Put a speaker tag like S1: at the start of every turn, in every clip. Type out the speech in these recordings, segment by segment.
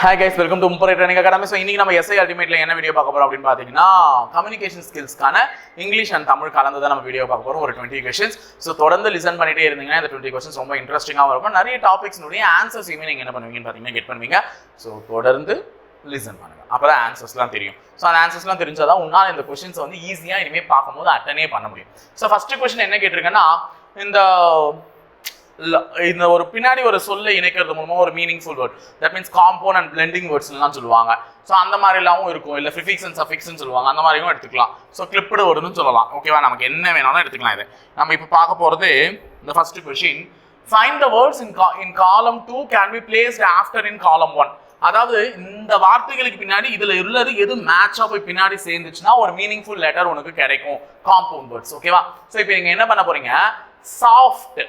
S1: Hi guys welcome to முப்பரை training academy so இன்னைக்கு நம்ம எஸ்ஐ அல்டிமேட்டில் என்ன வீடியோ பார்க்க போகிறோம் அப்படின்னு பார்த்தீங்கன்னா கம்யூனிகேஷன் ஸ்கில்ஸ்க்கான இங்கிலீஷ் அண்ட் தமிழ் கலந்து தான் நம்ம வீடியோ பார்க்க போகிறோம் ஒரு டுவெண்ட்டி கொஸ்டின்ஸ் ஸோ தொடர்ந்து லிசன் பண்ணிட்டே இருந்தீங்கன்னா இந்த டுவெண்ட்டி கொஸ்டின்ஸ் ரொம்ப இன்ட்ரெஸ்டிங்காக இருக்கும். நிறைய டாபிக்ஸ்னுடைய ஆன்சர்ஸையுமே நீங்கள் என்ன பண்ணுவீங்கன்னு பார்த்தீங்கன்னா கெட் பண்ணுவீங்க. ஸோ தொடர்ந்து லிசன் பண்ணுங்க. அப்பதான் ஆன்சர்ஸ்லாம் தெரியும். ஸோ அந்த ஆன்சர்ஸ்லாம் தெரிஞ்சாதான் உன்னால் இந்த கொஸ்டின்ஸ் வந்து ஈஸியாக இனிமேல் பார்க்கும்போது அட்டனே பண்ண முடியும். ஸோ ஃபஸ்ட்டு கொஸ்டின் என்ன கேட்டிருக்கேன்னா இந்த இந்த ஒரு பின்னாடி ஒரு சொல்லை இணைக்கிறது மூலமாக ஒரு meaningful word that means compound and blending வேர்ட்ஸ்லாம் சொல்லுவாங்க. ஸோ அந்த மாதிரிலாமும் இருக்கும். இல்லை ஃபிஃபிக்ஸ் அண்ட் சஃபிக்ஸ்னு சொல்லுவாங்க. அந்த மாதிரியும் எடுத்துக்கலாம். ஸோ கிளிப்டு வருதுன்னு சொல்லலாம். ஓகேவா நமக்கு என்ன வேணாலும் எடுத்துக்கலாம் இது. நம்ம இப்போ பார்க்க போகிறது இந்த first question find the words in கா in column two can be placed after in column one அதாவது இந்த வார்த்தைகளுக்கு பின்னாடி இதுல உள்ளது எது மேட்சாக போய் பின்னாடி சேர்ந்துச்சுன்னா ஒரு மீனிங்ஃபுல் லெட்டர் உனக்கு கிடைக்கும். காம்பவுண்ட் வேர்ட்ஸ் ஓகேவா ஸோ இப்போ நீங்க என்ன பண்ண போறீங்க? சாஃப்ட்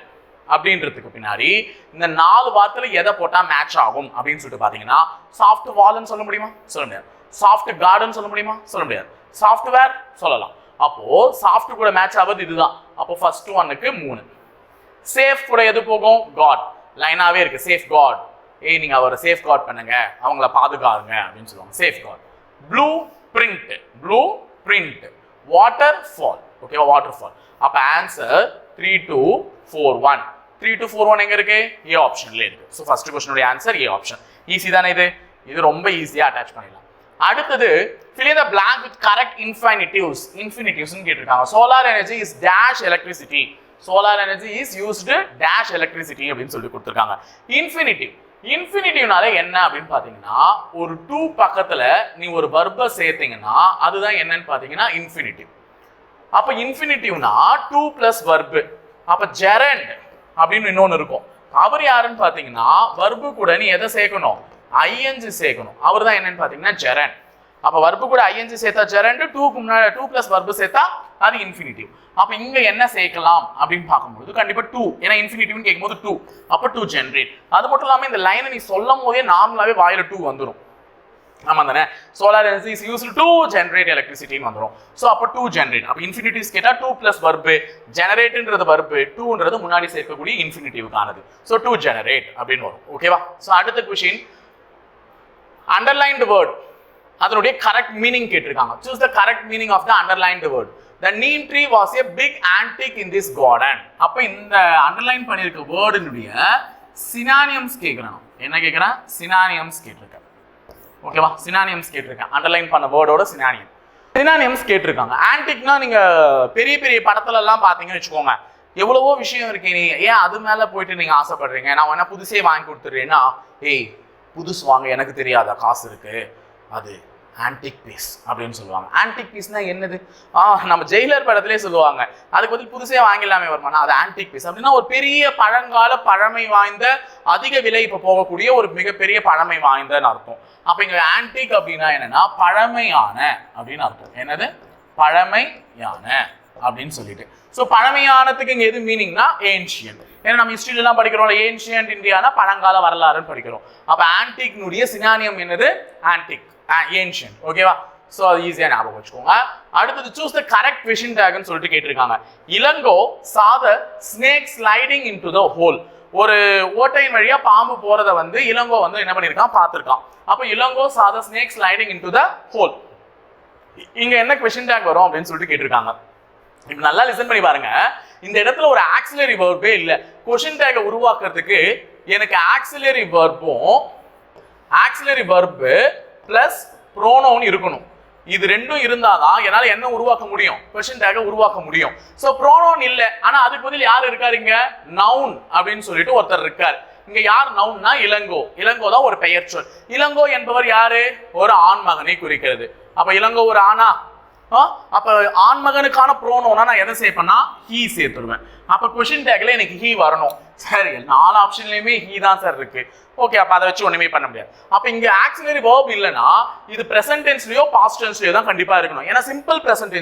S1: அப்படின்றதுக்கு பின்னாடி இந்த நாலு வார்த்தையில எதை போட்டா மேட்ச் ஆகும் அப்படின்னு சொல்லிட்டு பாத்தீங்கன்னா சாஃப்ட் வால்னு சொல்ல முடியுமா? சொல்ல முடியாது. சாஃப்ட் கார்டன் சொல்ல முடியுமா? சொல்ல முடியாது. சாஃப்ட்வேர் சொல்லலாம். அப்போ சாஃப்ட் கூட மேட்ச் ஆகுது இதுதான். அப்போ ஃபர்ஸ்ட் ஒன்னுக்கு மூணு. சேஃப் கூட எது போகும்? காட் லைனாவே இருக்கு. சேஃப் காட் ஏய் நீங்க அவரை சேஃப் காட் பண்ணுங்க. அவங்கள பாதுகாருங்க அப்படின்னு சொல்லுவாங்க. Safeguard blueprint blueprint waterfall ஓகேவா வாட்டர் ஃபால் அப்போ answer three two four one three two four one எங்க இருக்கு? ஏ ஆப்ஷன்ல இருக்கு. ஸோ ஃபர்ஸ்ட் கொஸ்டினுடைய ஆன்சர் ஏ ஆப்ஷன் ஈஸி தானே இது? இது ரொம்ப ஈஸியா அட்டாச் பண்ணிடலாம். அடுத்தது fill in the blank with correct infinitives infinitives கேட்டிருக்காங்க. Solar energy is dash electricity. Solar energy is used dash electricity அப்படின்னு சொல்லி கொடுத்துருக்காங்க. Infinitive. இன்ஃபினிட்டிவ்னால என்ன அப்படின்னு பார்த்தீங்கன்னா ஒரு டூ பக்கத்தில் நீ ஒரு பர்பை சேர்த்தீங்கன்னா அதுதான் என்னன்னு பார்த்தீங்கன்னா இன்ஃபினிட்டிவ் அப்போ இன்ஃபினிட்டிவ்னா டூ ப்ளஸ் வர்பு அப்போ ஜெரண்ட் அப்படின்னு இன்னொன்று இருக்கும். அவர் யாருன்னு பார்த்தீங்கன்னா வர்பு கூட நீ எதை சேர்க்கணும்? ஐஎன்ஜி சேர்க்கணும். அவர் தான் என்னன்னு பார்த்தீங்கன்னா ஜெரன் அப்போ வர்பு கூட ஐஎன்ஜி சேர்த்தா ஜெரண்டு டூக்கு முன்னாடி டூ ப்ளஸ் வர்பு சேர்த்தா அது இன்ஃபினிட்டிவ் அப்போ இங்கே என்ன சேர்க்கலாம் அப்படின்னு பார்க்கும்போது கண்டிப்பாக டூ ஏன்னா இன்ஃபினிட்டிவ்னு கேட்கும்போது டூ அப்போ டூ ஜென்ரேட் அது மட்டும் இல்லாமல் இந்த லைனை நீ சொல்லும் போதே நார்மலாகவே வாயில் டூ வந்துடும் ஆமா தானே solar energy is use to generate எலக்ட்ரிசிட்டின்னு வந்துடும் ஸோ அப்போ டூ ஜென்ரேட் அப்போ இன்ஃபினிட்டிஸ் கேட்டால் டூ ப்ளஸ் வர்பு ஜெனரேட்டுன்றது வர்பு டூன்றது முன்னாடி சேர்க்கக்கூடிய இன்ஃபினிட்டிவ்கானது ஸோ டூ ஜெனரேட் அப்படின்னு வரும். ஓகேவா ஸோ அடுத்த கொஷின் அண்டர்லைன்டு வேர்ட் அதனுடைய கரெக்ட் மீனிங் கேட்டிருக்காங்க. Choose the correct meaning of the underlined word the neem tree was a big antique in this garden அப்போ இந்த அண்டர்லைன் பண்ணியிருக்க வேர்டுனுடைய சினானியம்ஸ் கேட்குறான் என்ன கேட்குறேன் சினானியம்ஸ் கேட்டிருக்கேன் ஓகேவா சினானியம்ஸ் கேட்டிருக்கேன். அண்டர்லைன் பண்ண வேர்டோட சினானியம் சினானியம்ஸ் கேட்டிருக்காங்க. ஆன்டிக்னா நீங்க பெரிய பெரிய படத்துல எல்லாம் பாத்தீங்கன்னு வச்சுக்கோங்க. எவ்வளவோ விஷயம் இருக்கு நீ ஏன் அது மேல போயிட்டு நீங்க ஆசைப்படுறீங்க? நான் வேணா புதுசே வாங்கி கொடுத்துறேன்னா ஏய் புதுசு வாங்க எனக்கு தெரியாதா? காசு இருக்கு. அது ஆன்டிக் பீஸ் அப்படின்னு சொல்லுவாங்க. ஆன்டிக் பீஸ்னா என்னது? ஆ நம்ம ஜெயிலர் படத்திலே சொல்லுவாங்க. அதுக்கு பதில் புதுசே வாங்கிடலாமே வருமானா அது ஆன்டிக் பீஸ் அப்படின்னா ஒரு பெரிய பழங்கால பழமை வாய்ந்த அதிக விலை இப்போ போகக்கூடிய ஒரு மிகப்பெரிய பழமை வாய்ந்தன்னு அர்த்தம். அப்போ இங்கே ஆன்டிக் அப்படின்னா என்னன்னா பழமையான அப்படின்னு அர்த்தம். என்னது? பழமையான அப்படின்னு சொல்லிட்டு. ஸோ பழமையானத்துக்கு இங்கே எது மீனிங்னா ஏன்ஷியன் ஏன்னா நம்ம ஹிஸ்ட்ரியிலாம் படிக்கிறோம் ஏன்ஷியன்ட் இந்தியானா பழங்கால வரலாறுன்னு படிக்கிறோம். அப்போ ஆன்டிக்னுடைய சினானியம் என்னது? ஆன்டிக் ஏன்ஷியன் ஓகேவா ஸோ அது ஈஸியாக ஞாபகம் வச்சுக்கோங்க. அடுத்தது சூஸ் த கரெக்ட் விஷன் டேக்னு சொல்லிட்டு கேட்டிருக்காங்க. Ilango saw the snake sliding into the hole ஒரு ஓட்டையின் வழியாக பாம்பு போகிறத வந்து இளங்கோ வந்து என்ன பண்ணியிருக்கான்? பார்த்துருக்கான். அப்போ Ilango saw the snake sliding into the hole இங்கே என்ன கொஷின் டேக் வரும் அப்படின்னு சொல்லிட்டு கேட்டிருக்காங்க. இப்போ நல்லா லிசன் பண்ணி பாருங்க. இந்த இடத்துல ஒரு ஆக்சிலரி வேர்பே இல்லை. கொஷின் டேக்கை உருவாக்குறதுக்கு எனக்கு ஆக்சிலரி வேர்பும் ஆக்சிலரி வர்பு ப்ளஸ் ப்ரோனோன் இருக்கணும். இது ரெண்டும் இருந்தாதான் என்னால் என்ன உருவாக்க முடியும்? கொஷின் டேக உருவாக்க முடியும். ஸோ ப்ரோனோன் இல்லை. ஆனால் அதுக்கு பதில் யார் இருக்காருங்க நவுன் அப்படின்னு சொல்லிட்டு ஒருத்தர் இருக்கார். இங்க யார் நவுன்னா இளங்கோ. இளங்கோ தான் ஒரு பெயர் சொல். இளங்கோ என்பவர் யாரு? ஒரு ஆண் மகனை குறிக்கிறது. அப்ப இளங்கோ ஒரு ஆணா? அப்ப ஆண் மகனுக்கான ப்ரோனோனா நான் எதை சேர்ப்பேன்னா ஹீ சேர்த்துருவேன். அப்போ கொஷின் டேக்ல எனக்கு ஹீ வரணும். சரி நாலு ஆப்ஷன்லையுமே ஹீ தான் சார் இருக்கு. ஓகே அப்போ அதை வச்சு ஒண்ணுமே பண்ண முடியாது. அப்போ இங்க ஆக்சிலரி வேர்ப் இல்லைன்னா இது பிரசன்ட் டென்ஸ்லயோ பாஸ்ட் தான் கண்டிப்பா இருக்கணும். ஏன்னா சிம்பிள் பிரசன்ட்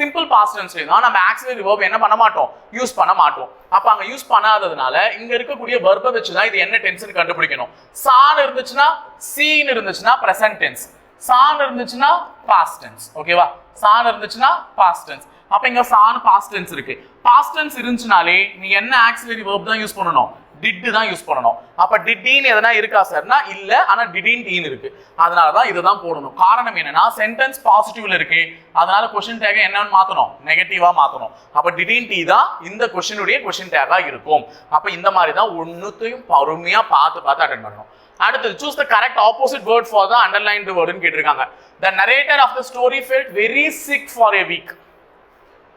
S1: சிம்பிள் பாஸ்டன்ஸ்லயும் தான் நம்ம ஆக்சிலரி வேர்ப் என்ன பண்ண மாட்டோம்? யூஸ் பண்ண மாட்டோம். அப்போ அங்க யூஸ் பண்ணாததுனால இங்க இருக்கக்கூடிய verb வச்சு தான் இது என்ன டென்ஸ்னு கண்டுபிடிக்கணும். சான் இருந்துச்சுன்னா சீன் இருந்துச்சுன்னா பிரசன்ட் டென்ஸ் சான் இருந்துச்சுன்னா பாஸ்ட் டென்ஸ் ஓகேவா சான் இருந்துச்சுன்னா பாஸ்ட் டென்ஸ் அப்ப இங்க சான் பாஸ்ட் டென்ஸ் இருக்கு. பாஸ்ட் டென்ஸ் இருந்துச்சுனாலே நீ என்ன ஆக்சிலரி வேர்ப் தான் யூஸ் பண்ணணும்? டிட்டு தான் யூஸ் பண்ணணும். அப்ப டிட்டின்னு எதனா இருக்கா சார்னா இல்ல. ஆனா டிடின் டீன் இருக்கு. அதனால தான் இதுதான் போடணும். காரணம் என்னன்னா சென்டென்ஸ் பாசிட்டிவ்ல இருக்கு. அதனால கொஸ்டின் டேக என்னன்னு மாத்தணும்? நெகட்டிவா மாத்தணும். அப்ப டிடின் டி தான் இந்த கொஸ்டினுடைய கொஸ்டின் டேகா இருக்கும். அப்ப இந்த மாதிரி தான் ஒன்னுத்தையும் பொறுமையா பார்த்து பார்த்து அட்டன் பண்ணணும். அடுத்தது choose the correct opposite word for the underlined வேர்டுன்னு கேட்டிருக்காங்க. The narrator of the story felt very sick for a week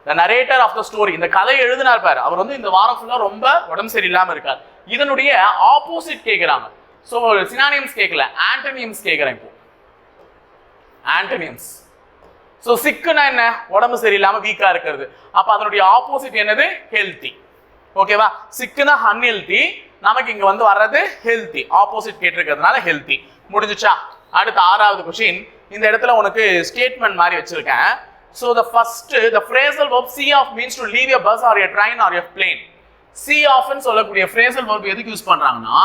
S1: the narrator of the story இந்த கதை எழுதினார் பாரு. அவர் வந்து இந்த வாரம் ஃபுல்லாக ரொம்ப உடம்பு சரியில்லாமல் இருக்கார். இதனுடைய ஆப்போசிட் கேட்குறாங்க. ஸோ சினானியம்ஸ் கேட்கல. ஆண்டனியம்ஸ் கேட்குறேன் இப்போ. ஆண்டனியம்ஸ் ஸோ சிக்குனா என்ன? உடம்பு சரியில்லாமல் வீக்காக இருக்கிறது. அப்போ அதனுடைய ஆப்போசிட் என்னது? ஹெல்த்தி ஓகேவா சிக்குனா அன்ஹெல்த்தி நமக்கு இங்கே வந்து வர்றது ஹெல்த்தி ஆப்போசிட் கேட்டிருக்கிறதுனால ஹெல்த்தி முடிஞ்சுச்சா? அடுத்த ஆறாவது கொஷின் இந்த இடத்துல உனக்கு ஸ்டேட்மெண்ட் மாதிரி வச்சிருக்கேன். So the first the phrasal verb see off means to leave a bus or a train or a plane. See ஆஃப்னு சொல்லக்கூடிய ஃப்ரேசல் verb எதுக்கு யூஸ் பண்ணுறாங்கன்னா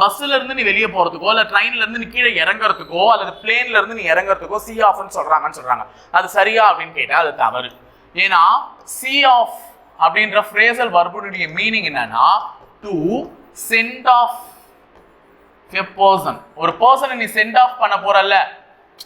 S1: பஸ்ல இருந்து நீ வெளியே போகிறதுக்கோ இல்லை ட்ரெயின்ல இருந்து நீ கீழே இறங்குறதுக்கோ அல்லது பிளேன்ல இருந்து நீ இறங்குறதுக்கோ சி ஆஃப்னு சொல்கிறாங்கன்னு சொல்கிறாங்க அது சரியா அப்படின்னு கேட்டால் அது தவறு. ஏன்னா சி ஆஃப் அப்படின்ற ஃப்ரேசல் வர்புடைய மீனிங் என்னன்னா to send off a person ஒரு பர்சனை நீ சென்ட் ஆஃப் பண்ண போறல்ல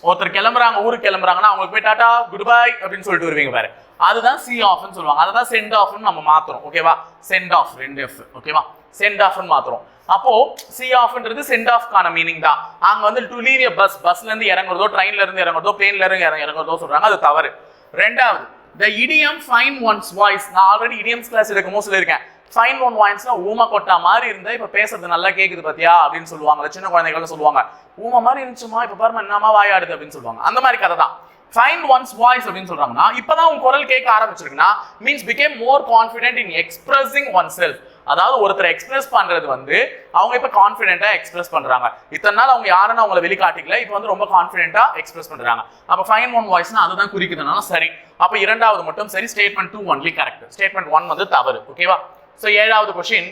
S1: ஒருத்தர் கிளம்புறாங்க ஊருக்கு கிளம்புறாங்கன்னா அவங்களுக்கு போய் டாடா குட் பை அப்படின்னு சொல்லிட்டு வருவீங்க பாரு. அதுதான் சி ஆஃப்னு சொல்லுவாங்க. அதை தான் சென்ட் ஆஃப்னு நம்ம மாத்துறோம். ஓகேவா சென்ட் ஆஃப் ரெண்டு எஃப் ஓகேவா சென்ட் ஆஃப்னு மாத்துறோம். அப்போ சி ஆஃப்ன்றது சென்ட் ஆஃப்கான மீனிங் தான். அங்க வந்து டு லீவ் எ பஸ் பஸ்ல இருந்து இறங்குறதோ ட்ரெயின்ல இருந்து இறங்குறதோ பிளேன்ல இருந்து இறங்க- இறங்குறதோ சொல்றாங்க. அது தவறு. ரெண்டாவது the idiom find one's voice நான் ஆல்ரெடி இடியம்ஸ் கிளாஸ் எடுக்கும்போது சொல்லியிருக்கேன். ஃபைன் ஒன் வாய்ஸ்னா ஊமை கொட்டா மாதிரி இருந்தா இப்ப பேசுறது நல்லா கேக்குது பாத்தியா? அப்படின்னு சொல்லுவாங்க. சின்ன குழந்தைகள் சொல்லுவாங்க. ஊமை மாதிரி இருந்துச்சுமா? இப்ப பாருமா என்னமா வாயாடுது அப்படின்னு சொல்லுவாங்க. அந்த மாதிரி கதை தான். ஃபைன் ஒன்ஸ் வாய்ஸ் அப்படின்னு சொல்றாங்கன்னா இப்பதான் உன் குரல் கேட்க ஆரம்பிச்சிருக்குன்னா means become more confident in expressing oneself அதாவது ஒருத்தர் எக்ஸ்பிரஸ் பண்றது வந்து அவங்க இப்ப கான்ஃபிடென்ட்டா எக்ஸ்பிரஸ் பண்றாங்க. இத்தனை நாள் அவங்க யாருன்னு அவங்கள வெளிக்காட்டிக்கல. இப்போ வந்து ரொம்ப கான்ஃபிடென்ட்டா எக்ஸ்பிரஸ் பண்றாங்க. அப்ப ஃபைன் ஒன் வாய்ஸ்னா அதுதான் குறிக்கிறதுனால சரி. அப்ப இரண்டாவது மட்டும் சரி statement two only correct statement one வந்து தவறு. ஓகேவா ஸோ ஏழாவது question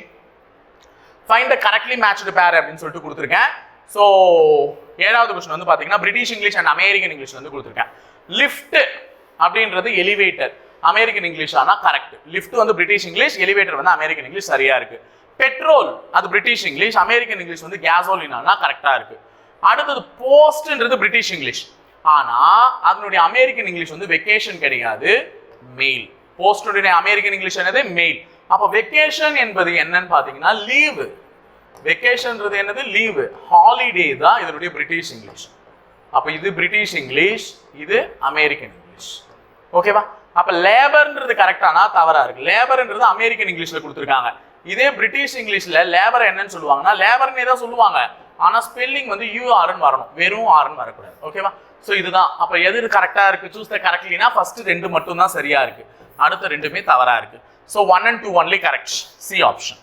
S1: find the correctly matched pair அப்படின்னு சொல்லிட்டு கொடுத்துருக்கேன். ஸோ ஏழாவது கொஸ்டின் வந்து பார்த்தீங்கன்னா British English and American English வந்து கொடுத்துருக்கேன். லிஃப்ட் அப்படின்றது எலிவேட்டர் அமெரிக்கன் இங்கிலீஷ் ஆனால் கரெக்ட் லிஃப்ட் வந்து பிரிட்டிஷ் இங்கிலீஷ் எலிவேட்டர் வந்து அமெரிக்கன் இங்கிலீஷ் சரியா இருக்கு. பெட்ரோல் அது பிரிட்டிஷ் இங்கிலீஷ் அமெரிக்கன் இங்கிலீஷ் வந்து கேசோலினா கரெக்டாக இருக்கு. அடுத்தது போஸ்ட்ன்றது பிரிட்டிஷ் இங்கிலீஷ் ஆனால் அதனுடைய அமெரிக்கன் இங்கிலீஷ் வந்து வெக்கேஷன் கிடையாது மெயில் போஸ்டுடைய அமெரிக்கன் இங்கிலீஷ் என்னது? மெயில் அப்போ வெக்கேஷன் என்பது என்னன்னு பார்த்தீங்கன்னா லீவு வெக்கேஷன்ன்றது என்னது? லீவு ஹாலிடே தான் இதனுடைய பிரிட்டிஷ் இங்கிலீஷ் அப்போ இது பிரிட்டிஷ் இங்கிலீஷ் இது அமெரிக்கன் இங்கிலீஷ் ஓகேவா அப்போ லேபர்ன்றது கரெக்டானா தவறா இருக்கு. லேபர்ன்றது அமெரிக்கன் இங்கிலீஷில் கொடுத்துருக்காங்க. இதே பிரிட்டிஷ் இங்கிலீஷில் லேபர் என்னன்னு சொல்லுவாங்கன்னா லேபர்னே தான் சொல்லுவாங்க. ஆனால் ஸ்பெல்லிங் வந்து யூஆர்னு வரணும். வெறும் ஆர்னு வரக்கூடாது. ஓகேவா ஸோ இதுதான். அப்போ எது கரெக்டாக இருக்குது சூஸ் த கரெக்ட்லினா ஃபஸ்ட்டு ரெண்டு மட்டும் தான் சரியாக இருக்குது அடுத்த ரெண்டுமே தவறாக இருக்குது so one and two only correct C option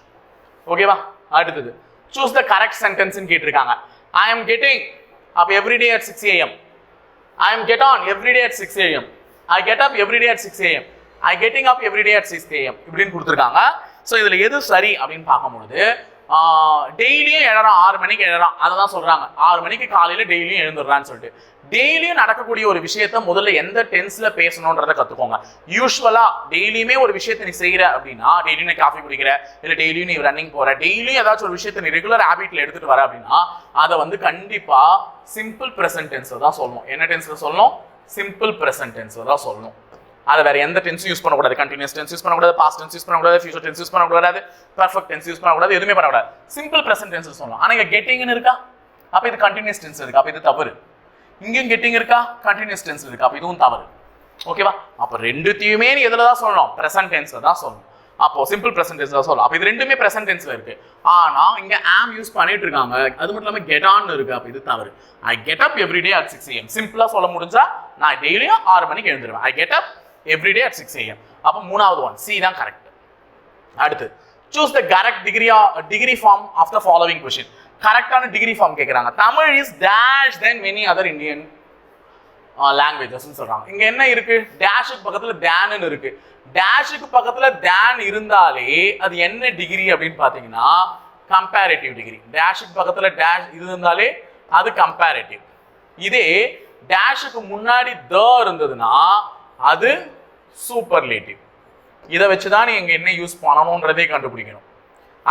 S1: ஓகேவா அடுத்தது. சூஸ் த கரெக்ட் சென்டென்ஸ்னு கேட்டிருக்காங்க. I am getting up everyday at six AM I am get on everyday at six AM I get up everyday at six AM I getting up everyday at six AM இப்படின்னு கொடுத்துருக்காங்க. So இதில் எது சரி அப்படின்னு பார்க்கும்பொழுது டெய்லியும் எழறான் ஆறு மணிக்கு எழறான் அதை தான் சொல்கிறாங்க ஆறு மணிக்கு காலையில் டெய்லியும் எழுந்துடுறான்னு சொல்லிட்டு. டெய்லியும் நடக்கக்கூடிய ஒரு விஷயத்த முதல்ல எந்த டென்ஸ்ல பேசணுன்றதை கத்துக்கோங்க. யூஸ்வலா டெய்லியுமே ஒரு விஷயத்தை நீ செய்யற அப்படின்னா டெய்லியும் நீ காஃபி குடிக்கிற இல்ல டெய்லியும் நீ ரன்னிங் போற டெய்லியும் ஏதாச்சும் ஒரு விஷயத்தை நீ ரெகுலர் ஹேபிட்ல எடுத்துட்டு வர அப்படின்னா அதை வந்து கண்டிப்பா சிம்பிள் பிரசன்ட் டென்ஸ்ல தான் சொல்லணும். என்ன டென்ஸ்ல சொல்லணும்? சிம்பிள் பிரசன்ட் டென்ஸ்ல தான் சொல்லணும். அதை வேற எந்த டென்ஸும் யூஸ் பண்ணக்கூடாது. கண்டினியூஸ் டென்ஸ் யூஸ் பண்ணக்கூடாது பாஸ்ட் டென்ஸ் யூஸ் பண்ணக்கூடாது ஃபியூச்சர் டென்ஸ் யூஸ் பண்ணக்கூடாது பர்ஃபெக்ட் டென்ஸ் யூஸ் பண்ணக்கூடாது எதுவுமே பண்ணக்கூடாது. சிம்பிள் ப்ரெசன்ட் டென்ஸ் சொல்லலாம். ஆனால் இங்கே கெட்டிங்னு இருக்கா? அப்போ இது கண்டினியூஸ் டென்ஸ் இருக்கு. அப்போ இது தவறு. இங்கேயும் கெட்டிங் இருக்கா? கண்டினியூஸ் டென்ஸ் இருக்கு. அப்போ இதுவும் தவறு. ஓகேவா அப்போ ரெண்டுத்தையுமே நீ எதில் தான் சொல்லணும்? ப்ரெசன்ட் டென்ஸை தான் சொல்லணும். அப்போ சிம்பிள் ப்ரெசன்ட் டென்ஸ் தான் சொல்லலாம் அப்போ இது ரெண்டுமே ப்ரெசன்ட் டென்ஸ்ல இருக்கு. ஆனா இங்க ஆம் யூஸ் பண்ணிட்டு இருக்காங்க. அது மட்டும் இல்லாமல் கெட் ஆன் இருக்கு. அப்போ இது தவறு. I get up everyday at six AM சிம்பிளா சொல்ல முடிஞ்சா நான் டெய்லியும் ஆறு மணிக்கு எழுந்துருவேன். I get up everyday at six AM அப்போ மூணாவது ஒன் சி தான் கரெக்ட் அடுத்து choose the correct degree degree form of the following question கரெக்டான டிகிரி ஃபார்ம் கேட்குறாங்க Tamil is dash then many other Indian லாங்குவேஜஸ்ன்னு சொல்கிறாங்க இங்கே என்ன இருக்குது டேஷுக்கு பக்கத்தில் டேனுன்னு இருக்குது டேஷுக்கு பக்கத்தில் டேன் இருந்தாலே அது என்ன டிகிரி அப்படின்னு பார்த்தீங்கன்னா கம்பேரேட்டிவ் டிகிரி டேஷுக்கு பக்கத்தில் டேஷ் இது இருந்தாலே அது கம்பேரேட்டிவ் இதே டேஷுக்கு முன்னாடி த இருந்ததுன்னா அது சூப்பர்லேட்டிவ் இதை வச்சு தான் நீ என்ன யூஸ் பண்ணணுன்றதே கண்டுபிடிக்கணும்.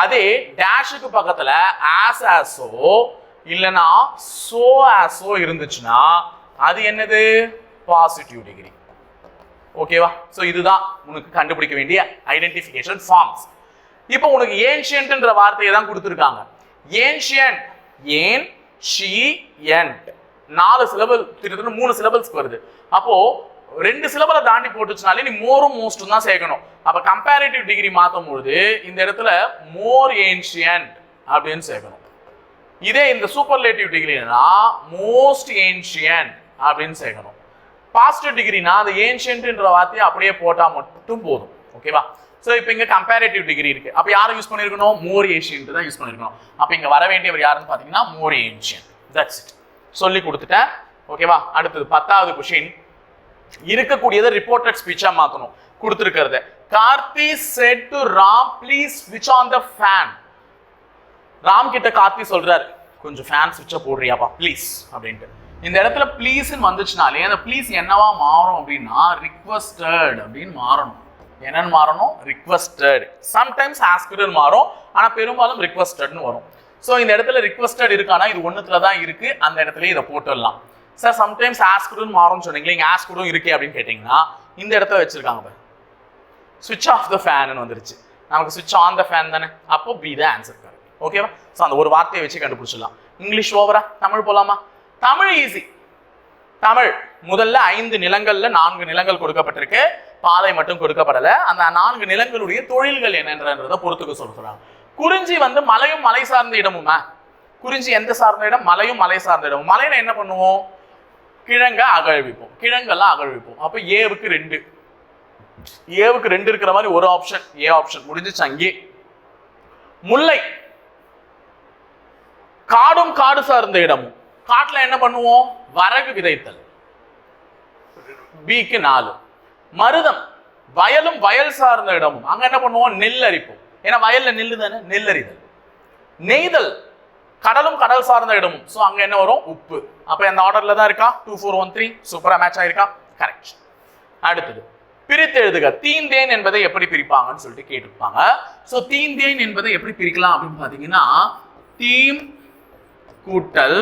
S1: அதே டேஷுக்கு பக்கத்துல ஆஸ் ஆஸோ இல்லைன்னா சோ ஆஸோ இருந்துச்சுன்னா அது என்னது? பாசிட்டிவ் டிகிரி ஓகேவா ஸோ இதுதான் உனக்கு கண்டுபிடிக்க வேண்டிய ஐடென்டிஃபிகேஷன் ஃபார்ம்ஸ் இப்போ உனக்கு ஏன்ஷியன்ட்ன்ற வார்த்தையை தான் கொடுத்துருக்காங்க. ஏன்ஷியன்ட் ஏன்? ஷி என்ட் நாலு சிலபல் திட்டத்தட்ட மூணு சிலபல்ஸ்க்கு வருது. அப்போ ரெண்டு சிலபலை தாண்டி போட்டுச்சுனாலே நீ மோரும் மோஸ்ட்டும் தான் சேர்க்கணும். அப்ப கம்பேரிட்டிவ் டிகிரி மாற்றும் பொழுது இந்த இடத்துல மோர் ஏன்ஷியன்ட் அப்படின்னு சேர்க்கணும். இதே இந்த சூப்பர்லேட்டிவ் டிகிரினா மோஸ்ட் ஏன்ஷியன் அப்படின்னு சேர்க்கணும். பாசிட்டிவ் டிகிரினா அந்த ஏன்ஷியன்ட்ன்ற வார்த்தையை அப்படியே போட்டால் மட்டும் போதும். ஓகேவா ஸோ இப்போ இங்கே கம்பேரேட்டிவ் டிகிரி இருக்கு. அப்போ யாரும் யூஸ் பண்ணியிருக்கணும் மோர் ஏஷியன்ட்டு தான் யூஸ் பண்ணிருக்கணும். அப்போ இங்கே வர வேண்டியவர் யாருன்னு பார்த்தீங்கன்னா மோர் ஏன்ஷியன் தட்ஸ் இட் சொல்லி கொடுத்துட்டேன். ஓகேவா அடுத்தது பத்தாவது கொஷின் இருக்கக்கூடியதை ரிப்போர்ட்டட் ஸ்பீச்சா மாத்தணும். கொடுத்துருக்கிறது. Karthi said to Ram please ஸ்விட்ச் ஆன் த ஃபேன் ராம் கிட்ட கார்த்தி சொல்றாரு கொஞ்சம் ஃபேன் ஸ்விட்சை போடுறியாப்பா ப்ளீஸ் அப்படின்ட்டு. இந்த இடத்துல ப்ளீஸ்ன்னு வந்துச்சுனாலே அந்த ப்ளீஸ் என்னவா மாறும் அப்படின்னா ரிக்வஸ்டட் அப்படின்னு மாறணும். என்னன்னு மாறணும்? ரிக்வஸ்டட் சம்டைம்ஸ் ஆஸ்கர்னு மாறும் ஆனா பெரும்பாலும் ரிக்வஸ்டட்னு வரும். ஸோ இந்த இடத்துல ரிக்வஸ்டட் இருக்கானா இது ஒன்றுத்துல தான் இருக்கு. அந்த இடத்துல இதை போட்டுடலாம். சார் சம்டைம்ஸ் ஆஸ்குடும் மாறும்னு சொன்னீங்களே இங்க ஆஸ்குடும் இருக்கே அப்படின்னு கேட்டிங்கன்னா இந்த இடத்துல வச்சுருக்காங்க பாரு. சுவிட்ச் ஆஃப் த ஃபேன்னு வந்துருச்சு. நமக்கு சுவிட்ச் ஆன் த ஃபேன் தானே? அப்போ பி த ஆன்சர் கரெக்ட் ஓகேவா ஸோ அந்த ஒரு வார்த்தையை வச்சு கண்டுபிடிச்சிடலாம். இங்கிலீஷ் ஓவரா தமிழ் போலாமா? தமிழ் ஈஸி தமிழ் முதல்ல ஐந்து நிலங்கள்ல நான்கு நிலங்கள் கொடுக்கப்பட்டிருக்கு. பாதை மட்டும் கொடுக்கப்படலை. அந்த நான்கு நிலங்களுடைய தொழில்கள் என்னன்றதை பொறுத்துக்க சொல்கிறாங்க குறிஞ்சி வந்து மலையும் மலை சார்ந்த இடமுமா? குறிஞ்சி எந்த சார்ந்த இடம்? மலையும் மலை சார்ந்த இடம் மலையில என்ன பண்ணுவோம்? கிழங்கை அகழ்விப்போம் கிழங்கெல்லாம் அகழ்விப்போம் அப்போ ஏவுக்கு ரெண்டு. ஏவுக்கு ரெண்டு இருக்கிற மாதிரி ஒரு ஆப்ஷன் ஏ ஆப்ஷன் முடிஞ்சிச்சு அங்கே முல்லை. காடும் காடு சார்ந்த இடமும். காட்டில் என்ன பண்ணுவோம்? வரகு விதைத்தல். பிக்கு நாலு. மருதம். வயலும் வயல் சார்ந்த இடமும். அங்க என்ன பண்ணுவோம்? நெல் அரிப்போம். ஏன்னா வயல்ல நெல்லு தானே நெல் அறிதல் நெய்தல். கடலும் கடல் சார்ந்த இடமும். ஸோ அங்கே என்ன வரும்? உப்பு. அப்போ இந்த ஆர்டரில் தான் இருக்கா? டூ ஃபோர் ஒன் த்ரீ சூப்பராக மேட்ச் ஆயிருக்கா? கரெக்ட் அடுத்தது பிரித்து எழுதுக. தீந்தேன் என்பதை எப்படி பிரிப்பாங்கன்னு சொல்லிட்டு கேட்டிருப்பாங்க. ஸோ தீந்தேன் என்பதை எப்படி பிரிக்கலாம் அப்படின்னு பார்த்தீங்கன்னா தீம் கூட்டல்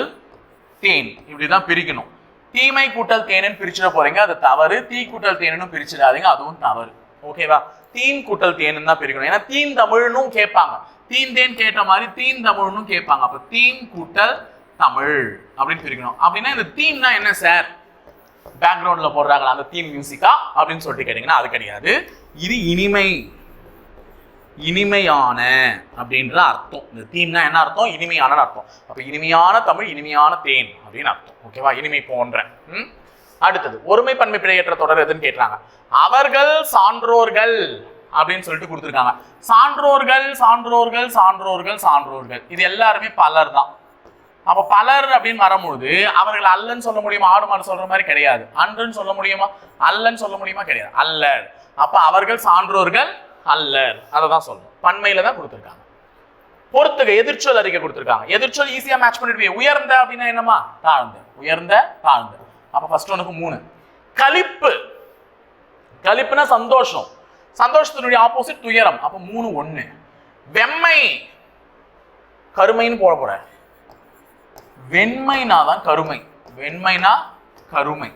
S1: தேன். இப்படிதான் பிரிக்கணும். தீமை கூட்டல் தேனுன்னு பிரிச்சிட போறீங்க. அது தவறு. தீ கூட்டல் தேனுன்னு பிரிச்சிடாதீங்க. அதுவும் தவறு. ஓகேவா தீன் கூட்டல் தேனுன்னு தான் பிரிக்கணும். ஏன்னா தீன் தமிழ்னும் கேட்பாங்க. தீந்தேன் கேட்ட மாதிரி தீன் தமிழ்னு கேட்பாங்க. அப்ப தீம் கூட்டல் தமிழ் அப்படின்னு பிரிக்கணும். அப்படின்னா இந்த தீம்னா என்ன சார்? பேக்ரவுண்ட்ல போடுறாங்களா அந்த தீம் மியூசிக்கா அப்படின்னு சொல்லிட்டு கேட்டீங்கன்னா அது கிடையாது. இது இனிமை. இனிமையான அப்படின்ற அர்த்தம். இந்த தீம்னா என்ன அர்த்தம்? இனிமையான அர்த்தம். அப்ப இனிமையான தமிழ் இனிமையான தேன் அப்படின்னு அர்த்தம். ஓகேவா இனிமை போன்ற. ம்? அடுத்தது ஒருமை பன்மை பிழையற்ற தொடர் எதுன்னு கேட்டாங்க அவர்கள் சான்றோர்கள். அப்படின்னு சொல்லிட்டு கொடுத்துருக்காங்க. சான்றோர்கள் சான்றோர்கள் சான்றோர்கள் சான்றோர்கள். இது எல்லாருமே பலர் தான். அப்ப பலர் அப்படின்னு வரும்பொழுது அவர்கள் அல்லன்னு சொல்ல முடியுமா ஆடு மாடு சொல்ற மாதிரி கிடையாது. அன்றுன்னு சொல்ல முடியுமா அல்லன்னு சொல்ல முடியுமா கிடையாது. அல்லர். அப்ப அவர்கள் சான்றோர்கள் அல்லர். அதை தான் சொல்லணும் பன்மையில தான் கொடுத்துருக்காங்க. பொறுத்துக எதிர்ச்சொல் அறிக்கை கொடுத்துருக்காங்க. எதிர்ச்சொல் ஈஸியா மேட்ச் பண்ணிடுவீங்க உயர்ந்த அப்படின்னா என்னமா தாழ்ந்த. உயர்ந்த தாழ்ந்த. அப்ப ஃபர்ஸ்ட் உனக்கு மூணு. கலிப்பு கலிப்புனா சந்தோஷம். சந்தோஷத்தினுடைய ஆப்போசிட் துயரம். அப்ப மூணு ஒண்ணு. வெம்மை கருமைன்னு போட போற. வெண்மைனா தான் கருமை. வெண்மைனா கருமை.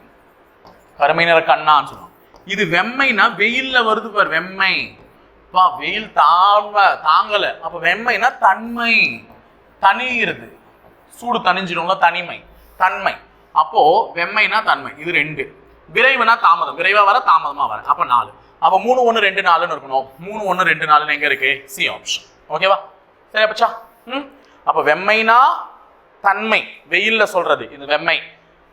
S1: கருமை நிற கண்ணான்னு சொல்லுவோம் இது வெம்மைனா வெயில்ல வருது பார் வெம்மை. பா வெயில் தாங்க தாங்கல. அப்ப வெம்மைனா தன்மை. தனிகிறது சூடு தனிஞ்சிடும்ல தனிமை. தன்மை. அப்போ வெம்மைனா தன்மை. இது ரெண்டு. விரைவுனா தாமதம். விரைவா வர தாமதமா வர. அப்ப நாலு. அப்போ மூணு ஒன்று ரெண்டு நாலுன்னு இருக்கணும். மூணு ஒன்று ரெண்டு நாலுன்னு எங்கே இருக்கு? சி ஆப்ஷன் ஓகேவா சரி பச்சா ம்? அப்போ வெம்மைனா தன்மை. வெயில்ல சொல்றது இது வெம்மை.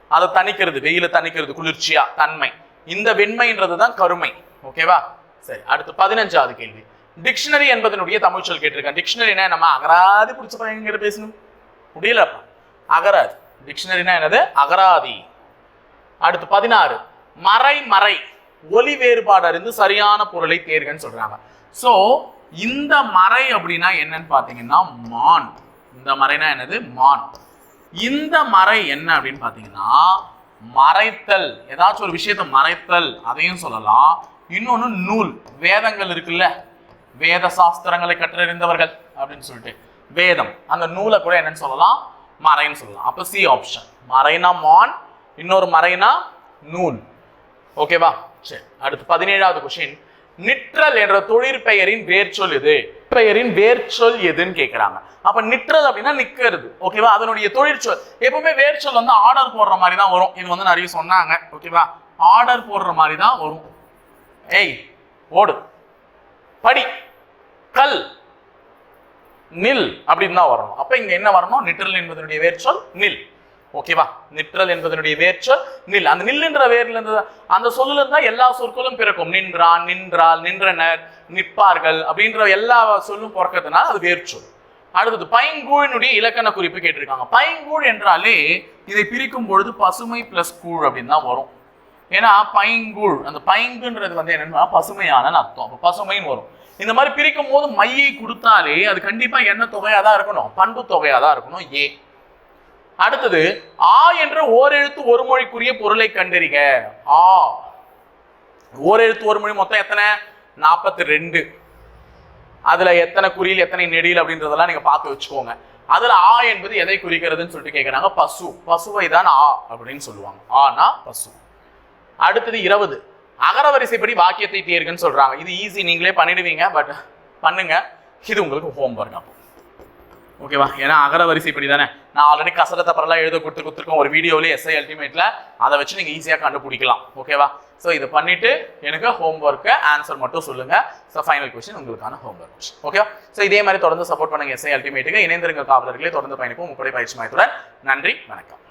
S1: அதை தணிக்கிறது வெயில தணிக்கிறது குளிர்ச்சியா? தன்மை. இந்த வெண்மைன்றது தான் கருமை. ஓகேவா சரி அடுத்து பதினஞ்சாவது கேள்வி. டிக்ஷனரி என்பதனுடைய தமிழ் சொல் கேட்டிருக்கேன். டிக்ஷனரினா நம்ம அகராதி பிடிச்ச பையன்கிட்ட பேசணும். முடியலப்பா. அகராதி. டிக்ஷனரினா என்னது? அகராதி. அடுத்து பதினாறு. மறை மறை. ஒலி வேறுபாடு அறிந்து சரியான பொருளை தேர்கன்னு சொல்றாங்க. ஸோ இந்த மறை அப்படின்னா என்னன்னு பார்த்தீங்கன்னா மான். இந்த மறைனா என்னது? மான். இந்த மறை என்ன அப்படின்னு பார்த்தீங்கன்னா மறைத்தல். ஏதாச்சும் ஒரு விஷயத்தை மறைத்தல் அதையும் சொல்லலாம். இன்னொன்று நூல். வேதங்கள் இருக்குல்ல? வேத சாஸ்திரங்களை கற்றறிந்தவர்கள் அப்படின்னு சொல்லிட்டு. வேதம். அந்த நூலை கூட என்னன்னு சொல்லலாம்? மறைன்னு சொல்லலாம். அப்போ சி ஆப்ஷன் மறைனா மான் இன்னொரு மறைனா நூல். ஓகேவா சரி அடுத்து பதினேழாவது கொஸ்டின் நிற்றல் என்ற தொழிற்பெயரின் வேர்ச்சொல் எது? பெயரின் வேர்ச்சொல் எதுன்னு கேட்குறாங்க அப்ப நிற்றல் அப்படின்னா நிக்கிறது. ஓகேவா அதனுடைய தொழிற்சொல் எப்பவுமே வேர்ச்சொல் வந்து ஆர்டர் போடுற மாதிரி தான் வரும். இது வந்து நிறைய சொன்னாங்க. ஓகேவா ஆர்டர் போடுற மாதிரி தான் வரும். ஏய் ஓடு. படி. கல். நில் அப்படின்னு தான் வரணும். அப்ப இங்க என்ன வரணும்? நிற்றல் என்பதனுடைய வேர்ச்சொல் நில். ஓகேவா நிற்றல் என்பதனுடைய வேர்ச்சொல் நில். அந்த நில்லுன்ற வேர்ல இருந்து அந்த சொல்லுல இருந்தா எல்லா சொற்களும் பிறக்கும். நின்றான் நின்றால் நின்றனர் நிற்பார்கள் அப்படின்ற எல்லா சொல்லும் பிறக்கிறதுனால அது வேர்ச்சொல் அடுத்தது பைங்கூழினுடைய இலக்கண குறிப்பு கேட்டிருக்காங்க. பைங்கூழ் என்றாலே இதை பிரிக்கும் பொழுது பசுமை பிளஸ் கூழ் அப்படின்னு தான் வரும். ஏன்னா பைங்கூழ் அந்த பைங்குன்றது வந்து என்னன்னா பசுமையான அர்த்தம். அப்போ பசுமைன்னு வரும். இந்த மாதிரி பிரிக்கும் போது மையை கொடுத்தாலே அது கண்டிப்பா என்ன தொகையாக தான் இருக்கணும்? பண்பு தொகையாக தான் இருக்கணும். ஏ. அடுத்தது ஆ என்ற ஓரெழுத்து ஒரு மொழிக்குரிய பொருளை கண்டறிக. ஆ. ஓரெழுத்து ஒரு மொழி மொத்தம் எத்தனை? நாற்பத்தி ரெண்டு அதுல எத்தனை குறியில் எத்தனை நெடியில் அப்படின்றதெல்லாம் நீங்க பார்த்து வச்சுக்கோங்க. அதுல ஆ என்பது எதை குறிக்கிறதுன்னு சொல்லிட்டு கேட்கறாங்க பசு. பசுவை தான் ஆ அப்படின்னு சொல்லுவாங்க. ஆனா பசு. அடுத்தது இருபது. அகர வரிசைப்படி வாக்கியத்தை தேர்கன்னு சொல்றாங்க. இது ஈஸி நீங்களே பண்ணிடுவீங்க பட் பண்ணுங்க. இது உங்களுக்கு ஹோம்ஒர்க் அப்போ. ஓகேவா ஏன்னா அகர வரிசைப்படி தானே. நான் ஆல்ரெடி கசரத்தை பரலாம் எழுத கொடுத்து கொடுத்துருக்கோம். ஒரு வீடியோவிலே எஸ்ஐ அல்டிமேட்டில் அதை வச்சு நீங்கள் ஈஸியாக கண்டுபிடிக்கலாம். ஓகேவா ஸோ இதை பண்ணிவிட்டு எனக்கு ஹோம் ஒர்க்கை ஆன்சர் மட்டும் சொல்லுங்கள் ஸோ ஃபைனல் கொஸ்டின் உங்களுக்கான ஹோம் ஒர்க் ஓகேவா ஸோ இதே மாதிரி தொடர்ந்து சப்போர்ட் பண்ணுங்கள் எஸ்ஐ அல்டிமேட்டுக்கு இணைந்திருங்க காவலர்களே. தொடர்ந்து பயணிப்போம். உங்களுடைய பயிற்சி மையத்துடன். நன்றி. வணக்கம்.